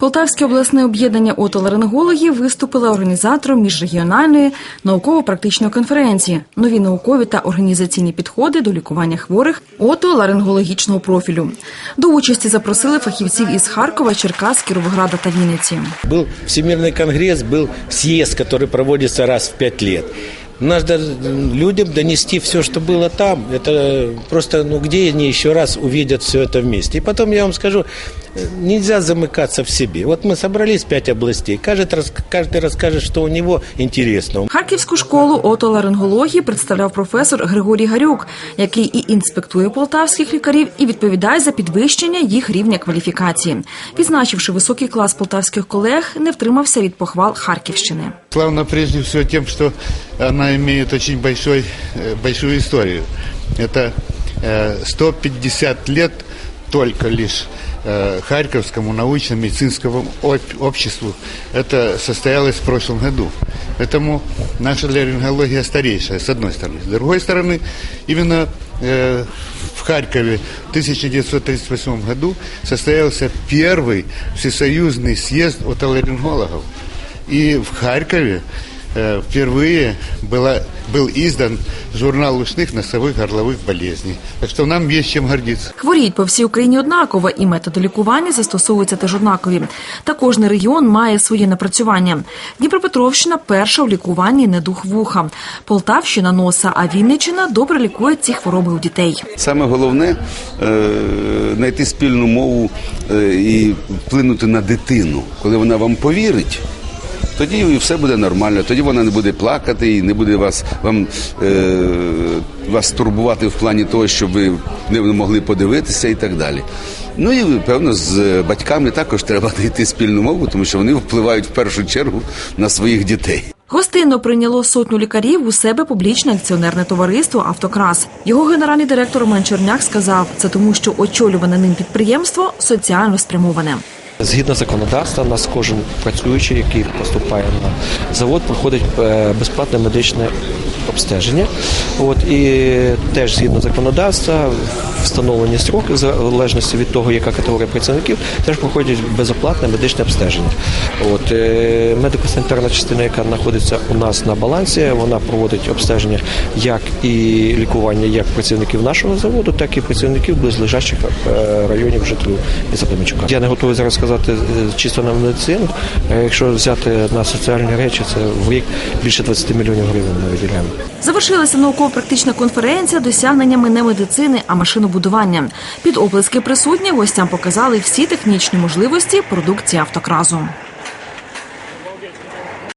Полтавське обласне об'єднання отоларингологів виступило організатором міжрегіональної науково-практичної конференції нові наукові та організаційні підходи до лікування хворих отоларингологічного профілю. До участі запросили фахівців із Харкова, Черкас, Кіровограда та Вінниці. Был Всемирный конгресс, был съезд, который проводится раз в пять лет. Надо людям донести все, что было там. Это просто, ну, где они еще раз увидят все это вместе. И потом я вам скажу, э, нельзя замыкаться в себе. Вот мы собрались пять областей, каждый, рас- каждый расскажет, что у него интересно. Харківську школу отоларингології представляв професор Григорій Гарюк, який і інспектує полтавських лікарів, і відповідає за підвищення їх рівня кваліфікації. Відзначивши високий клас полтавських колег, не втримався від похвал Харківщини. Славна прежде всего тем, что она имеет очень большой, э, большую историю. Это э, 150 лет только лишь э, Харьковскому научно-медицинскому об- обществу. Это состоялось в прошлом году. Поэтому наша ларингология старейшая, с одной стороны. С другой стороны, именно э, в Харькове в 1938 году состоялся первый всесоюзный съезд отоларингологов. И в Харькове э, впервые была, был издан журнал ушных носовых горловых болезней. Так что нам есть чем гордиться. Хворіють по всій Україні однаково, і методи лікування застосовуються теж однакові. Та кожний регіон має своє напрацювання. Дніпропетровщина перша у лікуванні недух вуха, Полтавщина носа, а Вінниччина добре лікує ці хвороби у дітей. Саме головне е, знайти спільну мову е, і вплинути на дитину. Коли вона вам повірить, тоді і все буде нормально. Тоді вона не буде плакати і не буде вас вам е, вас турбувати в плані того, щоб ви не могли подивитися і так далі. Ну і певно, з батьками також треба знайти спільну мову, тому що вони впливають в першу чергу на своїх дітей. Гостинно прийняло сотню лікарів у себе публічне акціонерне товариство Автокрас. Його генеральний директор Роман Черняк сказав, це тому, що очолюване ним підприємство соціально спрямоване. Згідно законодавства, нас кожен працюючий, який поступає на завод, проходить е, безплатне медичне обстеження. От і теж згідно законодавства, встановлені строки, в залежності від того, яка категорія працівників, теж проходять безоплатне медичне обстеження. От е, медико-санітарна частина, яка знаходиться у нас на балансі, вона проводить обстеження як і лікування як працівників нашого заводу, так і працівників близлежащих е, районів житлу міста Кременчука. Я не готовий зараз сказати е, чисто на медицину. Якщо взяти на соціальні речі, це в рік більше 20 мільйонів гривень ми виділяємо. Завершилася науково-практична конференція досягненнями не медицини, а машинобудування. Під оплески присутні гостям показали всі технічні можливості продукції автокразу.